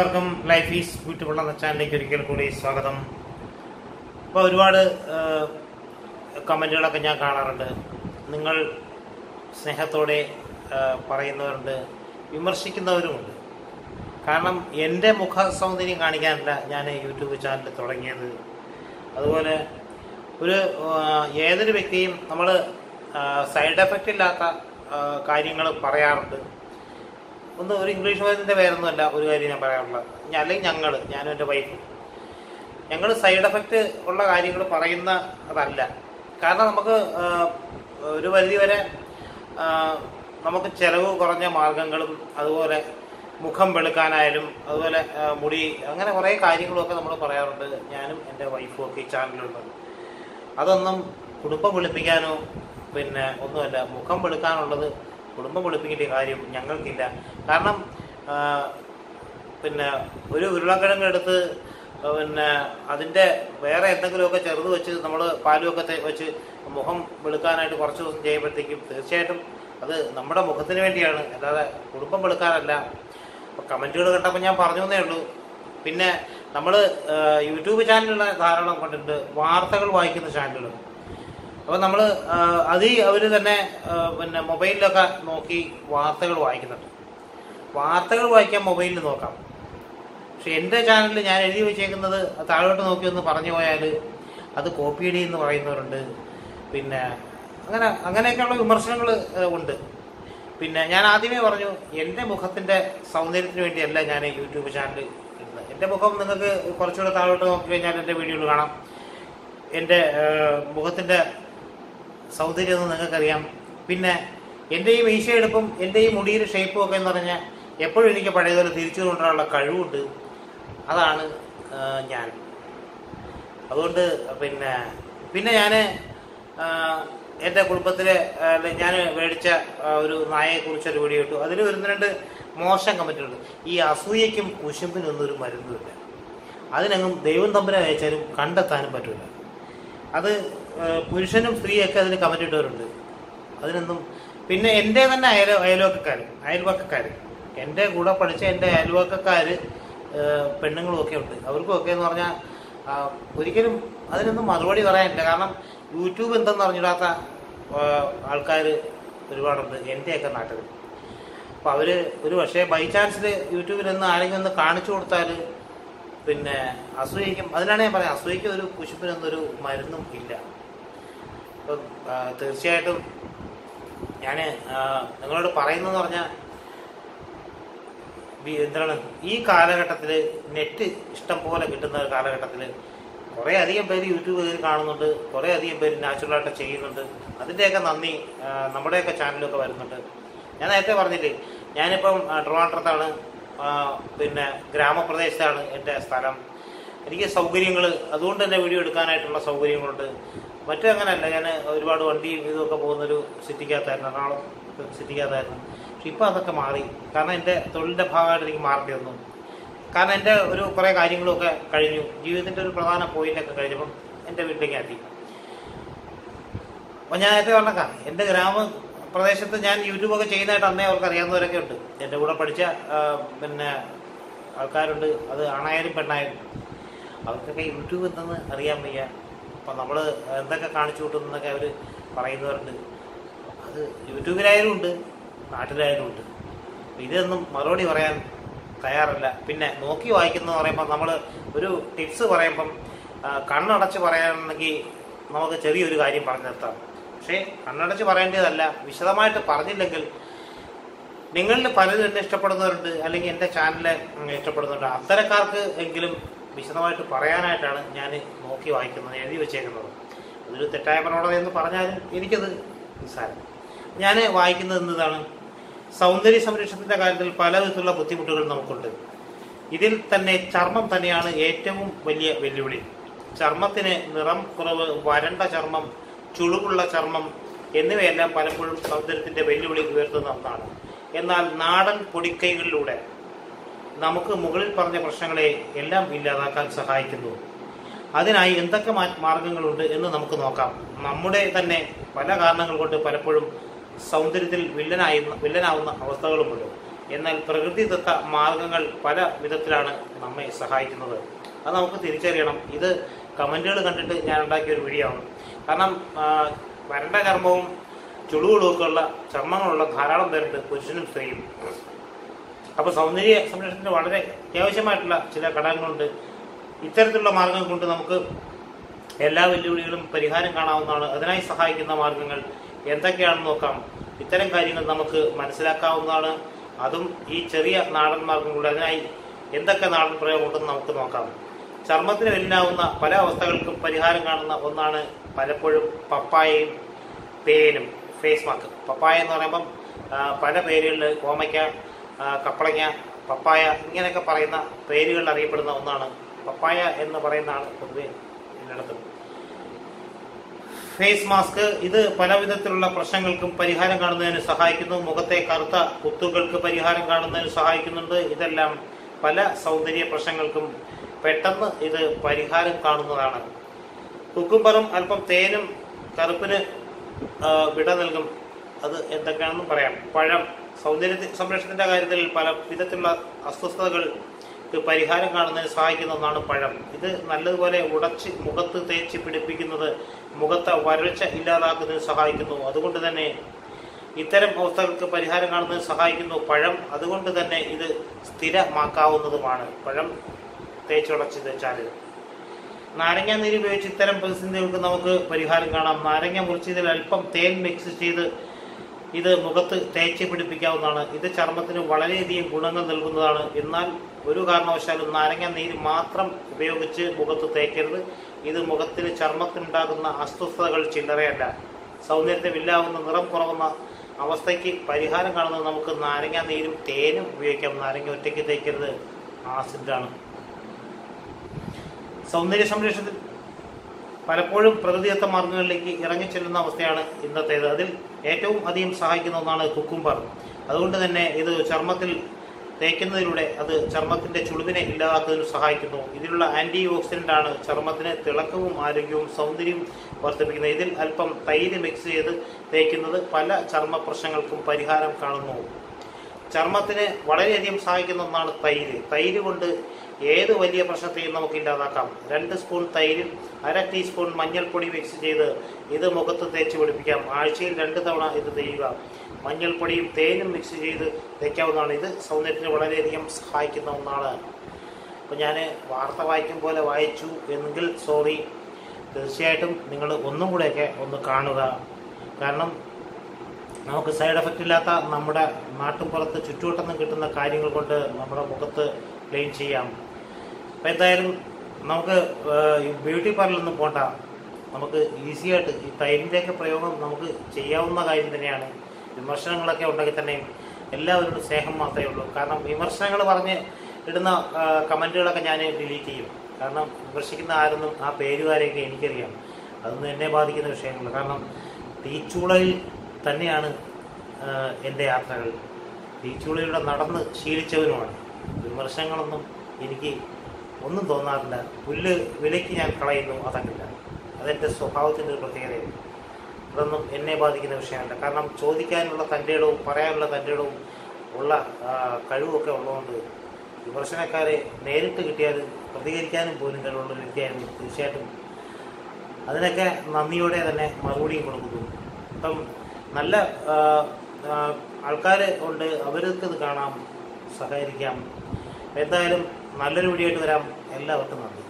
എല്ലാവർക്കും life is beautiful എന്ന ചാനലിലേക്ക് ഒരിക്കൽ കൂടി സ്വാഗതം. അപ്പോൾ ഒരുപാട് കമന്റുകളൊക്കെ ഞാൻ കാണാറുണ്ട്. നിങ്ങൾ സ്നേഹത്തോടെ പറയുന്നവരുണ്ട് വിമർശിക്കുന്നവരുമുണ്ട്. കാരണം എന്റെ മുഖ സൗന്ദര്യം കാണിക്കാനല്ല ഞാൻ യൂട്യൂബ് ചാനൽ തുടങ്ങിയത്. അതുപോലെ ഒരു ഏതൊരു വ്യക്തിയും നമ്മൾ സൈഡ് എഫക്റ്റ് ഇല്ലാത്ത കാര്യങ്ങൾ പറയാറുണ്ട്. ഒന്ന് ഒരു ഇംഗ്ലീഷ് മരുന്നിന്റെ പേരൊന്നുമല്ല ഒരു കാര്യം ഞാൻ പറയാറുള്ളത് അല്ലെങ്കിൽ ഞങ്ങൾ ഞാനും എന്റെ വൈഫ് ഞങ്ങൾ സൈഡ് എഫക്റ്റ് ഉള്ള കാര്യങ്ങൾ പറയുന്ന അതല്ല. കാരണം നമുക്ക് ഒരു പരിധി വരെ നമുക്ക് ചിലവ് കുറഞ്ഞ മാർഗങ്ങളും അതുപോലെ മുഖം വെളുക്കാനായാലും അതുപോലെ മുടി അങ്ങനെ കുറേ കാര്യങ്ങളൊക്കെ നമ്മൾ പറയാറുണ്ട്. ഞാനും എന്റെ വൈഫും ഒക്കെ ഈ ചാനലിലുള്ളത് അതൊന്നും കുടുംബം വെളുപ്പിക്കാനോ പിന്നെ ഒന്നുമല്ല മുഖം വെളുക്കാനുള്ളത് കുടുംബം വെളുപ്പിക്കേണ്ട കാര്യം ഞങ്ങൾക്കില്ല. കാരണം പിന്നെ ഒരു ഉരുളക്കിഴങ്ങ് എടുത്ത് പിന്നെ അതിന്റെ വേറെ എന്തെങ്കിലുമൊക്കെ ചെറുത് വെച്ച് നമ്മൾ പാലുമൊക്കെ വെച്ച് മുഖം വെളുക്കാനായിട്ട് കുറച്ച് ദിവസം ചെയ്യുമ്പോഴത്തേക്കും തീർച്ചയായിട്ടും അത് നമ്മുടെ മുഖത്തിന് വേണ്ടിയാണ്. അല്ലാതെ കുടുംബം വെളുക്കാനല്ല. അപ്പോൾ കമന്റുകൾ കണ്ടപ്പോൾ ഞാൻ പറഞ്ഞു എന്നേ ഉള്ളൂ. പിന്നെ നമ്മൾ യൂട്യൂബ് ചാനലുള്ള ധാരാളം കണ്ടിട്ടുണ്ട് വാർത്തകൾ വായിക്കുന്ന ചാനലുകൾ. അപ്പോൾ നമ്മൾ അത് അവർ തന്നെ പിന്നെ മൊബൈലിലൊക്കെ നോക്കി വാർത്തകൾ വായിക്കുന്നുണ്ട്. വാർത്തകൾ വായിക്കാൻ മൊബൈലിൽ നോക്കാം. പക്ഷെ എന്റെ ചാനലിൽ ഞാൻ എഴുതി വെച്ചേക്കുന്നത് താഴോട്ട് നോക്കി ഒന്ന് പറഞ്ഞു പോയാൽ അത് കോപ്പിയടി എന്ന് പറയുന്നവരുണ്ട്. പിന്നെ അങ്ങനെ അങ്ങനെയൊക്കെയുള്ള വിമർശനങ്ങൾ ഉണ്ട്. പിന്നെ ഞാൻ ആദ്യമേ പറഞ്ഞു എന്റെ മുഖത്തിന്റെ സൗന്ദര്യത്തിന് വേണ്ടിയല്ല ഞാൻ യൂട്യൂബ് ചാനൽ ഇടുന്നത്. എന്റെ മുഖം നിങ്ങൾക്ക് കുറച്ചുകൂടെ താഴോട്ട് നോക്കി കഴിഞ്ഞാൽ എന്റെ വീഡിയോയിൽ കാണാം. എന്റെ മുഖത്തിന്റെ സൗന്ദര്യം എന്ന് നിങ്ങൾക്കറിയാം. പിന്നെ എന്റെ ഈ മീശയെടുപ്പും എന്റെ ഈ മുടിയുടെ ഷേപ്പും ഒക്കെ എന്ന് പറഞ്ഞാൽ എപ്പോഴും എനിക്ക് പഴയതുപോലെ തിരിച്ചു കൊണ്ടുവരാനുള്ള കഴിവുണ്ട്. അതാണ് ഞാൻ. അതുകൊണ്ട് പിന്നെ പിന്നെ ഞാൻ എന്റെ കുടുംബത്തിലെ ഞാൻ മേടിച്ച ഒരു നായയെക്കുറിച്ചൊരു വീഡിയോ ഇട്ടു. അതിൽ വരുന്ന രണ്ട് മോശം കമന്റുണ്ട് ഈ അസൂയയ്ക്കും കുശുമ്പിനൊന്നും ഒരു മരുന്നുമില്ല. അതിനങ്ങും ദൈവം തമ്പിനെ അയച്ചാലും കണ്ടെത്താനും പറ്റില്ല അത് പുരുഷനും സ്ത്രീയൊക്കെ അതിന് കമന്റ് ഇട്ടവരുണ്ട്. അതിനൊന്നും പിന്നെ എന്റെ തന്നെ അയല അയൽവക്കക്കാർ അയൽവക്കക്കാർ എന്റെ കൂടെ പഠിച്ച എന്റെ അയൽവക്കക്കാർ പെണ്ണുങ്ങളും ഒക്കെ ഉണ്ട്. അവർക്കും ഒക്കെ എന്ന് പറഞ്ഞാൽ ഒരിക്കലും അതിനൊന്നും മറുപടി പറയാനില്ല. കാരണം യൂട്യൂബ് എന്തെന്ന് അറിഞ്ഞിടാത്ത ആൾക്കാർ ഒരുപാടുണ്ട് എന്റെയൊക്കെ നാട്ടിൽ അപ്പോൾ അവർ ഒരു പക്ഷേ ബൈ ചാൻസിൽ യൂട്യൂബിൽ നിന്ന് ആരെങ്കിലും ഒന്ന് കാണിച്ചു കൊടുത്താൽ പിന്നെ അസൂയയ്ക്കും അതിനാണ് ഞാൻ പറയാം അസൂയയ്ക്ക് ഒരു കുശുപ്പിനൊന്നൊരു മരുന്നും ഇല്ല. അപ്പം തീർച്ചയായിട്ടും ഞാൻ നിങ്ങളോട് പറയുന്നതെന്ന് പറഞ്ഞാൽ എന്താണ് ഈ കാലഘട്ടത്തിൽ നെറ്റ് ഇഷ്ടം പോലെ കിട്ടുന്ന ഒരു കാലഘട്ടത്തിൽ കുറേ അധികം പേര് യൂട്യൂബ് കയറി കാണുന്നുണ്ട് കുറേ അധികം പേര് നാച്ചുറലായിട്ട് ചെയ്യുന്നുണ്ട്. അതിന്റെയൊക്കെ നന്ദി നമ്മുടെയൊക്കെ ചാനലൊക്കെ വരുന്നുണ്ട്. ഞാൻ നേരത്തെ പറഞ്ഞില്ലേ ഞാനിപ്പം ട്രിവാൻഡ്രത്താണ്. പിന്നെ ഗ്രാമപ്രദേശത്താണ് എന്റെ സ്ഥലം. എനിക്ക് സൗകര്യങ്ങൾ അതുകൊണ്ട് തന്നെ വീഡിയോ എടുക്കാനായിട്ടുള്ള സൗകര്യങ്ങളുണ്ട്. മറ്റും അങ്ങനെയല്ല ഞാൻ ഒരുപാട് വണ്ടിയും ഇതൊക്കെ പോകുന്നൊരു സിറ്റിക്കകത്തായിരുന്നു എറണാകുളം സിറ്റിക്കകത്തായിരുന്നു. പക്ഷെ ഇപ്പോൾ അതൊക്കെ മാറി. കാരണം എന്റെ തൊഴിലിന്റെ ഭാഗമായിട്ട് എനിക്ക് മാറേണ്ടി വന്നു. കാരണം എന്റെ ഒരു കുറേ കാര്യങ്ങളൊക്കെ കഴിഞ്ഞു. ജീവിതത്തിന്റെ ഒരു പ്രധാന പോയിന്റൊക്കെ കഴിഞ്ഞപ്പം എന്റെ വീട്ടിലേക്ക് എത്തി. അപ്പോൾ ഞാൻ നേരത്തെ പറഞ്ഞേക്കാം എന്റെ ഗ്രാമ പ്രദേശത്ത് ഞാൻ യൂട്യൂബൊക്കെ ചെയ്യുന്നതായിട്ട് അന്നേ അവർക്ക് അറിയാവുന്നവരൊക്കെ ഉണ്ട്. എന്റെ കൂടെ പഠിച്ച പിന്നെ ആൾക്കാരുണ്ട്. അത് ആണായാലും പെണ്ണായാലും. അവർക്കൊക്കെ യൂട്യൂബ് എന്തെന്ന് അറിയാൻ വയ്യ. അപ്പം നമ്മൾ എന്തൊക്കെ കാണിച്ചു കൂട്ടുന്നൊക്കെ അവർ പറയുന്നവരുണ്ട്. അത് യൂട്യൂബിലായാലും ഉണ്ട് നാട്ടിലായാലും ഉണ്ട്. ഇതൊന്നും മറുപടി പറയാൻ തയ്യാറല്ല. പിന്നെ നോക്കി വായിക്കുന്ന പറയുമ്പോൾ നമ്മൾ ഒരു ടിപ്സ് പറയുമ്പം കണ്ണടച്ച് പറയാണെങ്കിൽ നമുക്ക് ചെറിയൊരു കാര്യം പറഞ്ഞു നിർത്താം. പക്ഷേ കണ്ണടച്ച് പറയേണ്ടതല്ല. വിശദമായിട്ട് പറഞ്ഞില്ലെങ്കിൽ നിങ്ങളിൽ പലരും എന്നെ ഇഷ്ടപ്പെടുന്നവരുണ്ട് അല്ലെങ്കിൽ എന്റെ ചാനൽ ഇഷ്ടപ്പെടുന്നുണ്ട് അത്തരക്കാർക്ക് എങ്കിലും വിശദമായിട്ട് പറയാനായിട്ടാണ് ഞാൻ നോക്കി വായിക്കുന്നത് എഴുതി വെച്ചേക്കുന്നത്. അതൊരു തെറ്റായ പ്രവണത എന്ന് പറഞ്ഞാലും എനിക്കത് നിസ്സാരം. ഞാൻ വായിക്കുന്നത് എന്നതാണ് സൗന്ദര്യ സംരക്ഷണത്തിന്റെ കാര്യത്തിൽ പല വിധത്തിലുള്ള ബുദ്ധിമുട്ടുകൾ നമുക്കുണ്ട്. ഇതിൽ തന്നെ ചർമ്മം തന്നെയാണ് ഏറ്റവും വലിയ വെല്ലുവിളി. ചർമ്മത്തിന് നിറം കുറവ് വരണ്ട ചർമ്മം ചുളിവുള്ള ചർമ്മം എന്നിവയെല്ലാം പലപ്പോഴും സൗന്ദര്യത്തിന്റെ വെല്ലുവിളി ഉയർത്തുന്ന ഒന്നാണ്. എന്നാൽ നാടൻ പൊടിക്കൈകളിലൂടെ നമുക്ക് മുകളിൽ പറഞ്ഞ പ്രശ്നങ്ങളെ എല്ലാം ഇല്ലാതാക്കാൻ സഹായിക്കുന്നു. അതിനായി എന്തൊക്കെ മാർഗങ്ങളുണ്ട് എന്ന് നമുക്ക് നോക്കാം. നമ്മുടെ തന്നെ പല കാരണങ്ങൾ കൊണ്ട് പലപ്പോഴും സൗന്ദര്യത്തിൽ വില്ലനായി വില്ലനാവുന്ന അവസ്ഥകളുമുണ്ട്. എന്നാൽ പ്രകൃതിദത്ത മാർഗങ്ങൾ പല വിധത്തിലാണ് നമ്മെ സഹായിക്കുന്നത്. അത് നമുക്ക് തിരിച്ചറിയണം. ഇത് കമന്റുകൾ കണ്ടിട്ട് ഞാൻ ഉണ്ടാക്കിയ ഒരു വീഡിയോ ആണ്. കാരണം വരണ്ട ചർമ്മവും ചുളുകളൊക്കെയുള്ള ചർമ്മങ്ങളുള്ള ധാരാളം പേരുണ്ട് പുരുഷനും സ്ത്രീയും. അപ്പോൾ സൗന്ദര്യ സംരക്ഷണത്തിന് വളരെ അത്യാവശ്യമായിട്ടുള്ള ചില ഘടകങ്ങളുണ്ട്. ഇത്തരത്തിലുള്ള മാർഗങ്ങൾ കൊണ്ട് നമുക്ക് എല്ലാ വെല്ലുവിളികളും പരിഹാരം കാണാവുന്നതാണ്. അതിനായി സഹായിക്കുന്ന മാർഗങ്ങൾ എന്തൊക്കെയാണെന്ന് നോക്കാം. ഇത്തരം കാര്യങ്ങൾ നമുക്ക് മനസ്സിലാക്കാവുന്നതാണ്. അതും ഈ ചെറിയ നാടൻ മാർഗങ്ങളുടെ അതിനായി എന്തൊക്കെ നാടൻ പ്രയോഗമുണ്ടെന്ന് നമുക്ക് നോക്കാം. ചർമ്മത്തിന് വെല്ലാവുന്ന പല അവസ്ഥകൾക്കും പരിഹാരം കാണുന്ന ഒന്നാണ് പലപ്പോഴും പപ്പായയും തേനും ഫേസ് മാസ്ക് പപ്പായ എന്ന് പറയുമ്പം പല പേരുകളിൽ കോമയ്ക്ക കപ്പളങ്ങ പപ്പായ ഇങ്ങനെയൊക്കെ പറയുന്ന പേരുകളിൽ അറിയപ്പെടുന്ന ഒന്നാണ് പപ്പായ എന്ന് പറയുന്നതാണ് പൊതുവെ എല്ലായിടത്തും. ഫേസ് മാസ്ക് ഇത് പല വിധത്തിലുള്ള പ്രശ്നങ്ങൾക്കും പരിഹാരം കാണുന്നതിന് സഹായിക്കുന്നു. മുഖത്തെ കറുത്ത കുത്തുകൾക്ക് പരിഹാരം കാണുന്നതിന് സഹായിക്കുന്നുണ്ട്. ഇതെല്ലാം പല സൗന്ദര്യ പ്രശ്നങ്ങൾക്കും പെട്ടെന്ന് ഇത് പരിഹാരം കാണുന്നതാണ്. കുക്കുംബറും അല്പം തേനും കറുപ്പിന് വിട നൽകും. അത് എന്തൊക്കെയാണെന്നും പറയാം. പഴം. സൗന്ദര്യ സംരക്ഷണത്തിന്റെ കാര്യത്തിൽ പല വിധത്തിലുള്ള അസ്വസ്ഥതകൾക്ക് പരിഹാരം കാണുന്നതിന് സഹായിക്കുന്ന ഒന്നാണ് പഴം. ഇത് നല്ലതുപോലെ ഉടച്ച് മുഖത്ത് തേച്ച് പിടിപ്പിക്കുന്നത് മുഖത്തെ വരൾച്ച ഇല്ലാതാക്കുന്നതിന് സഹായിക്കുന്നു. അതുകൊണ്ട് തന്നെ ഇത്തരം അവസ്ഥകൾക്ക് പരിഹാരം കാണുന്നതിന് സഹായിക്കുന്നു പഴം. അതുകൊണ്ട് തന്നെ ഇത് സ്ഥിരമാക്കാവുന്നതുമാണ്. പഴം തേച്ചുടച്ച് തേച്ചാൽ നാരങ്ങ നീര് ഉപയോഗിച്ച് ഇത്തരം പ്രതിസന്ധികൾക്ക് നമുക്ക് പരിഹാരം കാണാം. നാരങ്ങ മുറിച്ചതിൽ അല്പം തേൻ മിക്സ് ചെയ്ത് ഇത് മുഖത്ത് തേച്ച് പിടിപ്പിക്കാവുന്നതാണ്. ഇത് ചർമ്മത്തിന് വളരെയധികം ഗുണങ്ങൾ നൽകുന്നതാണ്. എന്നാൽ ഒരു കാരണവശാലും നാരങ്ങ നീര് മാത്രം ഉപയോഗിച്ച് മുഖത്ത് തേക്കരുത്. ഇത് മുഖത്തിന് ചർമ്മത്തിനുണ്ടാകുന്ന അസ്വസ്ഥതകൾ ചില്ലറയല്ല. സൗന്ദര്യത്തെ നിറം കുറവുന്ന അവസ്ഥയ്ക്ക് പരിഹാരം കാണുന്നത് നമുക്ക് നാരങ്ങ നീരും തേനും ഉപയോഗിക്കാം. നാരങ്ങ ഒറ്റയ്ക്ക് തേക്കരുത്. ആസിഡാണ്. സൗന്ദര്യ സംരക്ഷണത്തിൽ പലപ്പോഴും പ്രകൃതിദത്ത മാർഗങ്ങളിലേക്ക് ഇറങ്ങിച്ചെല്ലുന്ന അവസ്ഥയാണ് ഇന്നത്തേത്. അതിൽ ഏറ്റവും അധികം സഹായിക്കുന്ന ഒന്നാണ് കുക്കുംബർ. അതുകൊണ്ട് തന്നെ ഇത് ചർമ്മത്തിൽ തേക്കുന്നതിലൂടെ അത് ചർമ്മത്തിന്റെ ചുളിവിനെ ഇല്ലാതാക്കുന്നതിന് സഹായിക്കുന്നു. ഇതിലുള്ള ആന്റി ഓക്സിഡന്റ് ആണ് ചർമ്മത്തിന് തിളക്കവും ആരോഗ്യവും സൗന്ദര്യവും വർദ്ധിപ്പിക്കുന്നത്. ഇതിൽ അല്പം തൈര് മിക്സ് ചെയ്ത് തേക്കുന്നത് പല ചർമ്മ പ്രശ്നങ്ങൾക്കും പരിഹാരം കാണുന്നു. ചർമ്മത്തിന് വളരെയധികം സഹായിക്കുന്ന ഒന്നാണ് തൈര്. തൈര് കൊണ്ട് ഏത് വലിയ പ്രശ്നത്തെയും നമുക്ക് ഇല്ലാതാക്കാം. രണ്ട് സ്പൂൺ തൈരും അര ടീസ്പൂൺ മഞ്ഞൾപ്പൊടി മിക്സ് ചെയ്ത് ഇത് മുഖത്ത് തേച്ച് പിടിപ്പിക്കാം. ആഴ്ചയിൽ രണ്ട് തവണ ഇത് ചെയ്യുക മഞ്ഞൾപ്പൊടിയും തേനും മിക്സ് ചെയ്ത് തേക്കാവുന്നതാണ്. ഇത് സൗന്ദര്യത്തിന് വളരെയധികം സഹായിക്കുന്ന ഒന്നാണ്. അപ്പോൾ ഞാൻ വാർത്ത വായിക്കും പോലെ വായിച്ചു എങ്കിൽ സോറി തീർച്ചയായിട്ടും നിങ്ങൾ ഒന്നും കൂടെയൊക്കെ ഒന്ന് കാണുക. കാരണം നമുക്ക് സൈഡ് എഫക്റ്റ് ഇല്ലാത്ത നമ്മുടെ നാട്ടുപുറത്ത് ചുറ്റുവട്ടം കിട്ടുന്ന കാര്യങ്ങൾ കൊണ്ട് നമ്മുടെ മുഖത്ത് ക്ലീൻ ചെയ്യാം. അപ്പം എന്തായാലും നമുക്ക് ബ്യൂട്ടി പാർലറിലൊന്നും പോണ്ട. നമുക്ക് ഈസി ആയിട്ട് ഈ തൈരിന്റെയൊക്കെ പ്രയോഗം നമുക്ക് ചെയ്യാവുന്ന കാര്യം തന്നെയാണ്. വിമർശനങ്ങളൊക്കെ ഉണ്ടെങ്കിൽ തന്നെയും എല്ലാവരോടും സ്നേഹം മാത്രമേ ഉള്ളൂ. കാരണം വിമർശനങ്ങൾ പറഞ്ഞ് ഇടുന്ന കമന്റുകളൊക്കെ ഞാൻ ഡിലീറ്റ് ചെയ്യും. കാരണം വിമർശിക്കുന്ന ആരെന്നും ആ പേരുകാരെയൊക്കെ എനിക്കറിയാം. അതൊന്നും എന്നെ ബാധിക്കുന്ന വിഷയങ്ങളാണ് കാരണം തീച്ചൂളയിൽ തന്നെയാണ് എന്റെ യാത്രകൾ. ബീച്ചുകളിലൂടെ നടന്ന് ശീലിച്ചവരുമാണ് വിമർശനങ്ങളൊന്നും എനിക്ക് ഒന്നും തോന്നാറില്ല. പുല്ല് വിലയ്ക്ക് ഞാൻ കളയുന്നു അതല്ല. അതെന്റെ സ്വഭാവത്തിന്റെ ഒരു പ്രത്യേകതയാണ്. അതൊന്നും എന്നെ ബാധിക്കുന്ന വിഷയമല്ല. കാരണം ചോദിക്കാനുള്ള തന്റെ ഇടവും പറയാനുള്ള തന്റെ ഇടവും ഉള്ള കഴിവൊക്കെ ഉള്ളതുകൊണ്ട് വിമർശനക്കാരെ നേരിട്ട് കിട്ടിയാൽ പ്രതികരിക്കാനും പോലും കഴിവുള്ള ഒരു വ്യക്തിയായിരുന്നു തീർച്ചയായിട്ടും. അതിനൊക്കെ നന്ദിയോടെ തന്നെ മറുപടിയും കൊടുക്കുന്നു. ഇപ്പം നല്ല ആൾക്കാർ ഉണ്ട്. അവർക്ക് ഇത് കാണാം സഹകരിക്കാം. എന്തായാലും നല്ലൊരു വീഡിയോ ആയിട്ട് വരാം. എല്ലാവർക്കും നന്ദി.